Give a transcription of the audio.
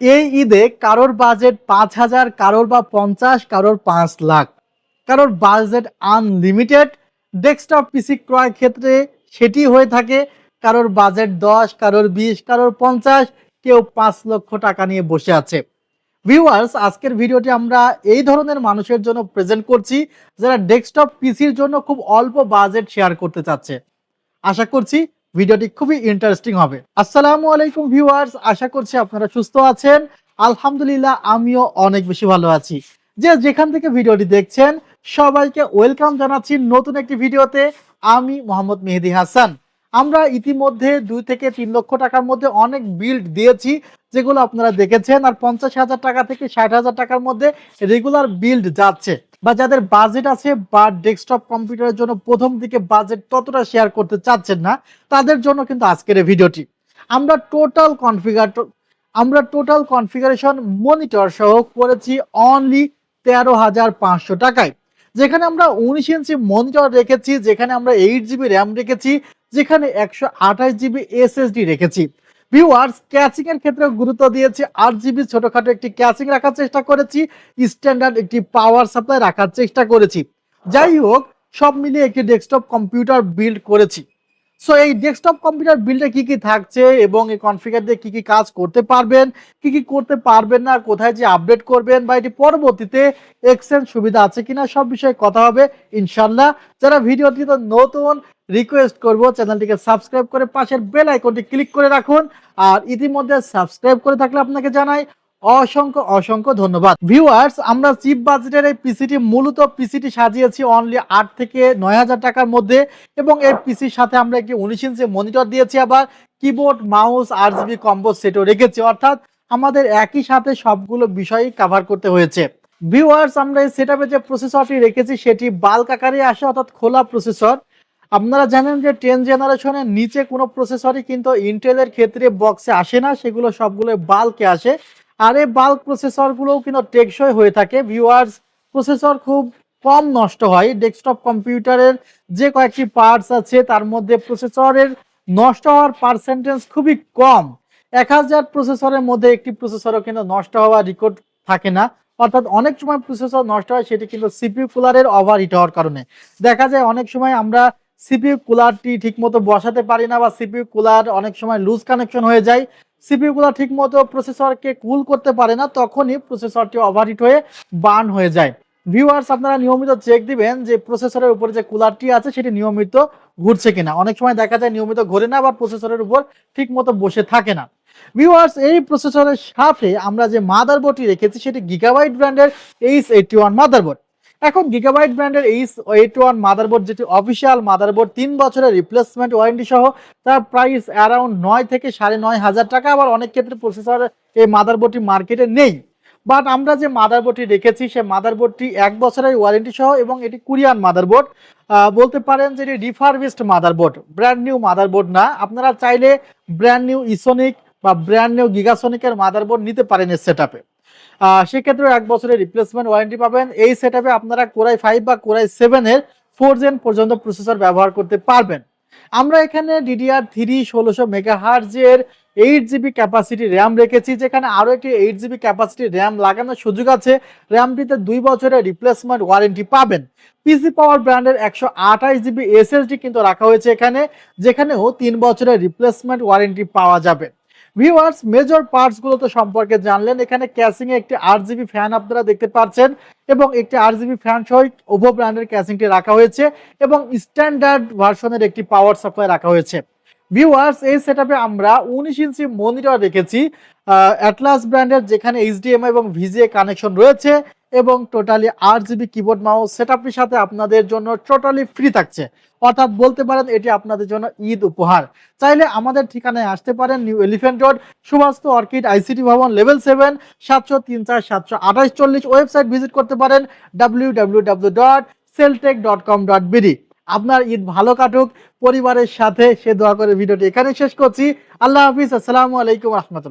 এই ঈদে কারোর বাজেট পাঁচ হাজার, কারোর বা পঞ্চাশ, কারোর পাঁচ লাখ। কারোর বাজেট আনলিমিটেড ডেস্কটপ পিসি ক্রয় ক্ষেত্রে সেটি হয়ে থাকে কারোর বাজেট দশ, কারোর বিশ, কারোর পঞ্চাশ, কেউ পাঁচ লক্ষ টাকা নিয়ে বসে আছে। ভিউয়ার্স আজকের ভিডিওটি আমরা এই ধরনের মানুষের জন্য প্রেজেন্ট করছি, যারা ডেস্কটপ পিসির জন্য খুব অল্প বাজেট শেয়ার করতে চাচ্ছে। আশা করছি ভিডিওটি খুবই ইন্টারেস্টিং হবে। আসসালামু আলাইকুম ভিউয়ার্স আশা করছি আপনারা সুস্থ আছেন। আলহামদুলিল্লাহ, আমিও অনেক বেশি ভালো আছি। যে যেখান থেকে ভিডিওটি দেখছেন, সবাইকে ওয়েলকাম জানাচ্ছি নতুন একটি ভিডিওতে। আমি মোহাম্মদ মেহেদি হাসান। আমরা ইতিমধ্যে দুই থেকে তিন লক্ষ টাকার মধ্যে অনেক বিল্ড দিয়েছি, যেগুলো আপনারা দেখেছেন। আর পঞ্চাশ হাজার টাকা থেকে ষাট হাজার টাকার মধ্যে রেগুলার বিল্ড যাচ্ছে। বা যাদের বাজেট আছে বা ডেস্কটপ কম্পিউটারের জন্য প্রথম দিকে বাজেট ততটা শেয়ার করতে চাচ্ছেন না, তাদের জন্য কিন্তু আজকের এই ভিডিওটি। আমরা টোটাল কনফিগার আমরা টোটাল কনফিগারেশন মনিটর সহ করেছি অনলি তেরো হাজার পাঁচশো টাকায়। যেখানে আমরা উনিশ ইঞ্চি মনিটর রেখেছি, যেখানে আমরা এইট জিবি র্যাম রেখেছি, যেখানে একশো আঠাশ জিবি এসএসডি রেখেছি। ভিউয়ার্স ক্যাচিং এর ক্ষেত্রে গুরুত্ব দিয়েছি আট জিবি ছোটখাটো একটি ক্যাচিং রাখার চেষ্টা করেছি স্ট্যান্ডার্ড একটি পাওয়ার সাপ্লাই রাখার চেষ্টা করেছি। যাই হোক, সব মিলিয়ে একটি ডেস্কটপ কম্পিউটার বিল্ড করেছি। সো এই ডেস্কটপ কম্পিউটার বিল্ডে কি কি থাকছে এবং এই কনফিগার দিয়ে কি কি কাজ করতে পারবেন, কি কি করতে পারবেন না, কোথায় যে আপডেট করবেন বা এটি পরবর্তীতে এক্সচেঞ্জ সুবিধা আছে কিনা সব বিষয়ে কথা হবে ইনশাল্লাহ যারা ভিডিওটি তো নতুন রিকোয়েস্ট করব চ্যানেলটিকে সাবস্ক্রাইব করে পাশের বেল আইকনটি ক্লিক করে রাখুন। আর ইতিমধ্যে সাবস্ক্রাইব করে থাকলে আপনাকে জানাই অসংখ্য অসংখ্য ধন্যবাদ। ভিউয়ার্স আমরা চিপ বাজেটের এই পিসিটি মূলত পিসিটি সাজিয়েছি অনলি আট থেকে নয় হাজার টাকার মধ্যে এবং এই পিসির সাথে আমরা একটি উনিশ ইঞ্চি মনিটর দিয়েছি আবার কিবোর্ড মাউস আর জিবি কম্বো সেটও রেখেছি। অর্থাৎ আমাদের একই সাথে সবগুলো বিষয়ই কভার করতে হয়েছে। ভিউয়ার্স আমরা এই সেটআপে যে প্রসেসরটি রেখেছি, সেটি বাল্ক আকারে আসে, অর্থাৎ খোলা প্রসেসর আপনারা জানেন যে টেন জেনারেশনের নিচে কোনো প্রসেসরই কিন্তু ইন্টেলের ক্ষেত্রে বক্সে আসে না, সেগুলো সবগুলো বাল্কে আসে। আর এই বাল্ক প্রসেসরগুলোও কিন্তু টেকসই হয়ে থাকে। ভিউয়ার্স প্রসেসর খুব কম নষ্ট হয়। ডেস্কটপ কম্পিউটারের যে কয়েকটি পার্টস আছে, তার মধ্যে প্রসেসরের নষ্ট হওয়ার পার্সেন্টেজ খুবই কম। এক হাজার প্রসেসরের মধ্যে একটি প্রসেসরও কিন্তু নষ্ট হওয়ার রেকর্ড থাকে না। অর্থাৎ অনেক সময় প্রসেসর নষ্ট হয়, সেটি কিন্তু সিপিউ কুলারের ওভার হিট হওয়ার কারণে। দেখা যায় অনেক সময় আমরা সিপিইউ কুলারটি ঠিকমতো বসাতে পারি না বা সিপিইউ কুলার অনেক সময় লুজ কানেকশন হয়ে যায়। সিপিইউ কুলার ঠিকমতো প্রসেসরকে কুল করতে পারে না, তখনই প্রসেসরটি ওভারহিট হয়ে বার্ন হয়ে যায়। ভিউয়ার্স আপনারা নিয়মিত চেক দিবেন যে প্রসেসরের উপরে যে কুলারটি আছে, সেটি নিয়মিত ঘুরছে কিনা। অনেক সময় দেখা যায় নিয়মিত ঘোরে না বা প্রসেসরের উপর ঠিকমতো বসে থাকে না। ভিউয়ার্স এই প্রসেসরের সাথে আমরা যে মাদারবোর্ডটি রেখেছি, সেটি গিগাবাইট ব্র্যান্ডের এইচ এইটটি ওয়ান মাদারবোর্ড এখন গিগাবাইট ব্র্যান্ডের এইচ এইট ওয়ান মাদারবোর্ড যেটি অফিসিয়াল মাদারবোর্ড তিন বছরের রিপ্লেসমেন্ট ওয়ারেন্টি সহ, তার প্রাইস অ্যারাউন্ড নয় থেকে সাড়ে নয় হাজার টাকা। আবার অনেক ক্ষেত্রে প্রসেসর এই মাদারবোর্ডটি মার্কেটে নেই। বাট আমরা যে মাদারবোর্ডটি রেখেছি সে মাদারবোর্ডটি এক বছরের ওয়ারেন্টি সহ এবং এটি কোরিয়ান মাদারবোর্ড বলতে পারেন যে এটি refurbished motherboard brand new motherboard না। আপনারা চাইলে ব্র্যান্ড নিউ ইসোনিক বা ব্র্যান্ড নিউ গিগাসনিকের মাদারবোর্ড নিতে পারেন এই সেট আপে সেক্ষেত্রে এক বছরের রিপ্লেসমেন্ট ওয়ারেন্টি পাবেন। এই সেট আপনারা কোরাই ফাইভ বা কোরাই সেভেনের ফোর জেন পর্যন্ত প্রসেসর ব্যবহার করতে পারবেন। আমরা এখানে ডিডিআর থ্রি ষোলোশো মেগা হার্জের এইট জিবি ক্যাপাসিটি র্যাম রেখেছি, যেখানে আরও একটি এইট জিবি ক্যাপাসিটি র্যাম লাগানোর সুযোগ আছে। র্যামটিতে দুই বছরের রিপ্লেসমেন্ট ওয়ারেন্টি পাবেন। পিসি পাওয়ার ব্র্যান্ডের একশো আঠাশ জিবি এসএসডি কিন্তু রাখা হয়েছে এখানে, যেখানেও তিন বছরের রিপ্লেসমেন্ট ওয়ারেন্টি পাওয়া যাবে। ভিউয়ার্স মেজর পার্টসগুলো তো সম্পর্কে জানলেন। এখানে ক্যাসিং এ একটি আট জিবি ফ্যান আপনারা দেখতে পাচ্ছেন এবং একটি আট জিবি ফ্যান সহ ওভো ব্র্যান্ডের ক্যাসিংটি রাখা হয়েছে এবং স্ট্যান্ডার্ড ভার্সনের একটি পাওয়ার সাপ্লাই রাখা হয়েছে। ভিউয়ার্স এই সেট আমরা উনিশ ইঞ্চি মনিটর রেখেছি। অ্যাটলাস ব্র্যান্ডের যেখানে এইচডিএমআই এবং ভিজিএ কানেকশন রয়েছে এবং টোটালি আট জিবি কিবোর্ড মাউস সেটআপটির সাথে আপনাদের জন্য টোটালি ফ্রি থাকছে। অর্থাৎ বলতে পারেন এটি আপনাদের জন্য ঈদ উপহার। চাইলে আমাদের ঠিকানায় আসতে পারেন new Elephant Road Subastu Orchid ICT ভবন লেভেল সেভেন সাতশো তিন চার, সাতশো আঠাশ চল্লিশ ওয়েবসাইট ভিজিট করতে পারেন W W W dot Celltech dot com dot BD আপনার ঈদ ভালো কাটুক, পরিবারের সাথে সে দোয়া করে ভিডিওটি এখানে শেষ করছি। আল্লাহ হাফিজ, আসসালামু আলাইকুম রহমতুল্লাহ।